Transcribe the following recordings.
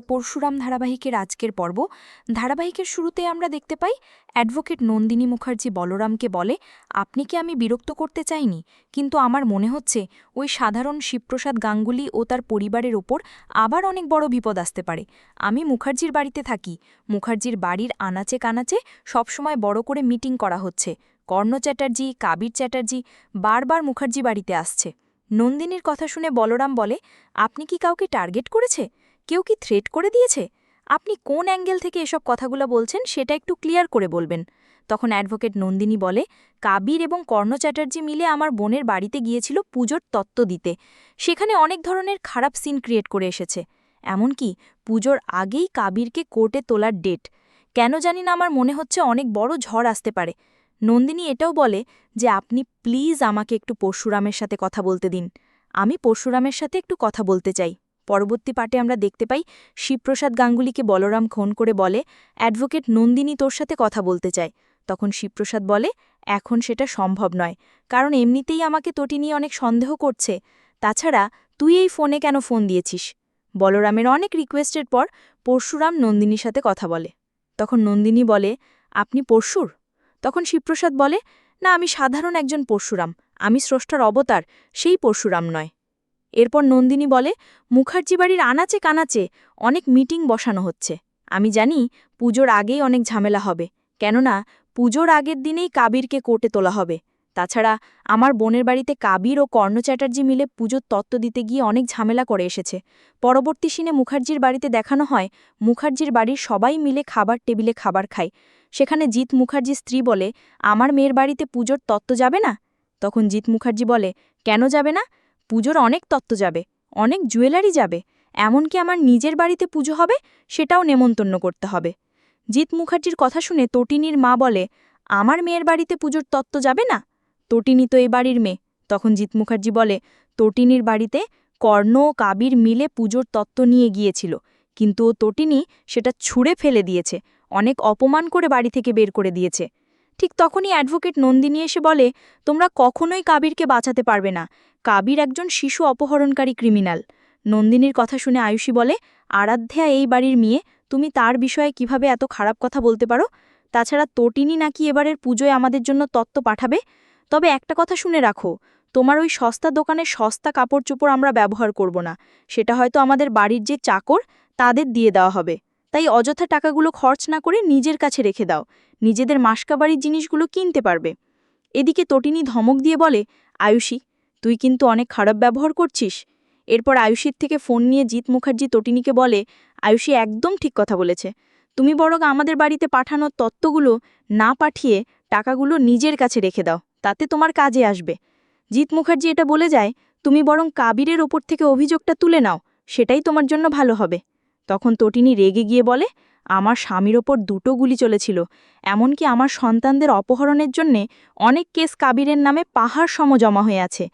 পরশুরাম ধারাবাহিকের আজকের পর্ব। ধারাবাহিকের শুরুতে আমরা দেখতে পাই, অ্যাডভোকেট নন্দিনী মুখার্জি বলরামকে বলে, আপনি কি আমি বিরক্ত করতে চাইনি? কিন্তু আমার মনে হচ্ছে, ওই সাধারণ শিবপ্রসাদ গাঙ্গুলি ও তার পরিবারের ওপর আবার অনেক বড় বিপদ আসতে পারে। আমি মুখার্জির বাড়িতে থাকি। মুখার্জির বাড়ির আনাচে কানাচে সবসময় বড় করে মিটিং করা হচ্ছে। কর্ণ চ্যাটার্জি, কাবির চ্যাটার্জি বারবার মুখার্জি বাড়িতে আসছে। নন্দিনীর কথা শুনে বলরাম বলে, আপনি কি কাউকে টার্গেট করেছে? কেউ কি থ্রেট করে দিয়েছে? আপনি কোন অ্যাঙ্গেল থেকে এসব কথাগুলো বলছেন সেটা একটু ক্লিয়ার করে বলবেন। তখন অ্যাডভোকেট নন্দিনী বলে, কাবির এবং কর্ণ চ্যাটার্জি মিলে আমার বোনের বাড়িতে গিয়েছিল পুজোর তত্ত্ব দিতে। সেখানে অনেক ধরনের খারাপ সিন ক্রিয়েট করে এসেছে। এমনকি পুজোর আগেই কাবিরকে কোর্টে তোলার ডেট কেন জানি না আমার মনে হচ্ছে অনেক বড় ঝড় আসতে পারে। নন্দিনী এটাও বলে যে, আপনি প্লিজ আমাকে একটু পরশুরামের সাথে কথা বলতে দিন। আমি পরশুরামের সাথে একটু কথা বলতে চাই। পরবর্তী পাটে আমরা দেখতে পাই শিবপ্রসাদ গাঙ্গুলিকে বলরাম ফোন করে বলে, অ্যাডভোকেট নন্দিনী তোর সাথে কথা বলতে চায়। তখন শিবপ্রসাদ বলে, এখন সেটা সম্ভব নয়। কারণ এমনিতেই আমাকে তোটি নিয়ে অনেক সন্দেহ করছে। তাছাড়া তুই এই ফোনে কেন ফোন দিয়েছিস? বলরামের অনেক রিকোয়েস্টের পর পরশুরাম নন্দিনীর সাথে কথা বলে। তখন নন্দিনী বলে, আপনি পরশুর? তখন শিবপ্রসাদ বলে, না, আমি সাধারণ একজন পরশুরাম। আমি স্রষ্টার অবতার, সেই পরশুরাম নয়। এরপর নন্দিনী বলে, মুখার্জি বাড়ির আনাচে কানাচে অনেক মিটিং বসানো হচ্ছে। আমি জানি পুজোর আগেই অনেক ঝামেলা হবে। কেননা পুজোর আগের দিনেই কাবিরকে কোর্টে তোলা হবে। তাছাড়া আমার বোনের বাড়িতে কাবির ও কর্ণ চ্যাটার্জি মিলে পুজোর তত্ত্ব দিতে গিয়ে অনেক ঝামেলা করে এসেছে। পরবর্তী সিনে মুখার্জির বাড়িতে দেখানো হয়, মুখার্জির বাড়ির সবাই মিলে খাবার টেবিলে খাবার খায়। সেখানে জিৎ মুখার্জির স্ত্রী বলে, আমার মেয়ের বাড়িতে পুজোর তত্ত্ব যাবে না? তখন জিৎ মুখার্জি বলে, কেন যাবে না? পুজোর অনেক তত্ত্ব যাবে, অনেক জুয়েলারি যাবে, এমনকি আমার নিজের বাড়িতে পুজো হবে, সেটাও নেমন্তন্ন করতে হবে। জিৎ মুখার্জির কথা শুনে তটিনীর মা বলে, আমার মেয়ের বাড়িতে পুজোর তত্ত্ব যাবে না? তটিনী তো এই বাড়ির মেয়ে। তখন জিৎ মুখার্জি বলে, তটিনীর বাড়িতে কর্ণ ও কাবির মিলে পুজোর তত্ত্ব নিয়ে গিয়েছিল, কিন্তু ও তটিনী সেটা ছুঁড়ে ফেলে দিয়েছে, অনেক অপমান করে বাড়ি থেকে বের করে দিয়েছে। ঠিক তখনই অ্যাডভোকেট নন্দিনী এসে বলে, তোমরা কখনোই কাবিরকে বাঁচাতে পারবে না। কাবির একজন শিশু অপহরণকারী ক্রিমিনাল। নন্দিনীর কথা শুনে আয়ুষী বলে, আরাধ্যা এই বাড়ির মেয়ে, তুমি তার বিষয়ে কীভাবে এত খারাপ কথা বলতে পারো? তাছাড়া তটিনী নাকি এবারের পুজোয় আমাদের জন্য তত্ত্ব পাঠাবে? তবে একটা কথা শুনে রাখো, তোমার ওই সস্তা দোকানে সস্তা কাপড় চোপড় আমরা ব্যবহার করব না। সেটা হয়তো আমাদের বাড়ির যে চাকর, তাদের দিয়ে দেওয়া হবে। তাই অযথা টাকাগুলো খরচ না করে নিজের কাছে রেখে দাও। নিজেদের মাসকাবাড়ির জিনিসগুলো কিনতে পারবে। এদিকে তটিনী ধমক দিয়ে বলে, আয়ুষী, তুই কিন্তু অনেক খারাপ ব্যবহার করছিস। এরপর আয়ুষীর থেকে ফোন নিয়ে জিৎ মুখার্জি তটিনীকে বলে, আয়ুষী একদম ঠিক কথা বলেছে। তুমি বরং আমাদের বাড়িতে পাঠানোর তত্ত্বগুলো না পাঠিয়ে টাকাগুলো নিজের কাছে রেখে দাও, তাতে তোমার কাজে আসবে। জিৎ মুখার্জি এটা বলে যায়, তুমি বরং কাবিরের ওপর থেকে অভিযোগটা তুলে নাও, সেটাই তোমার জন্য ভালো হবে। তখন তটিনী রেগে গিয়ে বলে, আমার স্বামীর ওপর দুটো গুলি চলেছিল, এমনকি আমার সন্তানদের অপহরণের জন্যে অনেক কেস কাবিরের নামে পাহাড় সম জমা হয়ে আছে।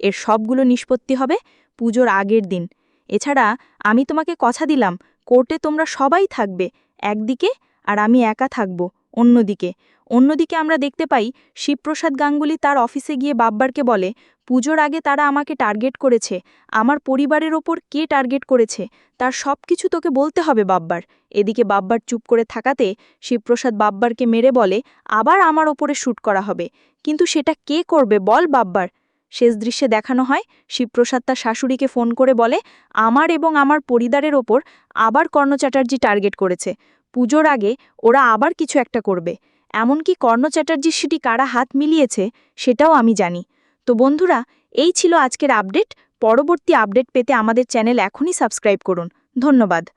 এর সবগুলো নিষ্পত্তি হবে পুজোর আগের দিন। এছাড়া আমি তোমাকে কথা দিলাম, কোর্টে তোমরা সবাই থাকবে, একদিকে আর আমি একা থাকব। অন্যদিকে অন্যদিকে আমরা দেখতে পাই শিবপ্রসাদ গাঙ্গুলি তার অফিসে গিয়ে বাব্বারকে বলে, পুজোর আগে তারা আমাকে টার্গেট করেছে। আমার পরিবারের ওপর কে টার্গেট করেছে? তার সব কিছু তোকে বলতে হবে বাব্বার। এদিকে বাব্বার চুপ করে থাকাতে শিবপ্রসাদ বাব্বারকে মেরে বলে, আবার আমার ওপরে শ্যুট করা হবে। কিন্তু সেটা কে করবে বল বাব্বার? শেষ দৃশ্যে দেখানো হয়, শিবপ্রসাদ তার শাশুড়িকে ফোন করে বলে, আমার এবং আমার পরিবারের ওপর আবার কর্ণ চ্যাটার্জি টার্গেট করেছে। পুজোর আগে ওরা আবার কিছু একটা করবে। এমনকি কর্ণ চ্যাটার্জির সেটি কারা হাত মিলিয়েছে সেটাও আমি জানি। তো বন্ধুরা, এই ছিল আজকের আপডেট। পরবর্তী আপডেট পেতে আমাদের চ্যানেল এখনই সাবস্ক্রাইব করুন। ধন্যবাদ।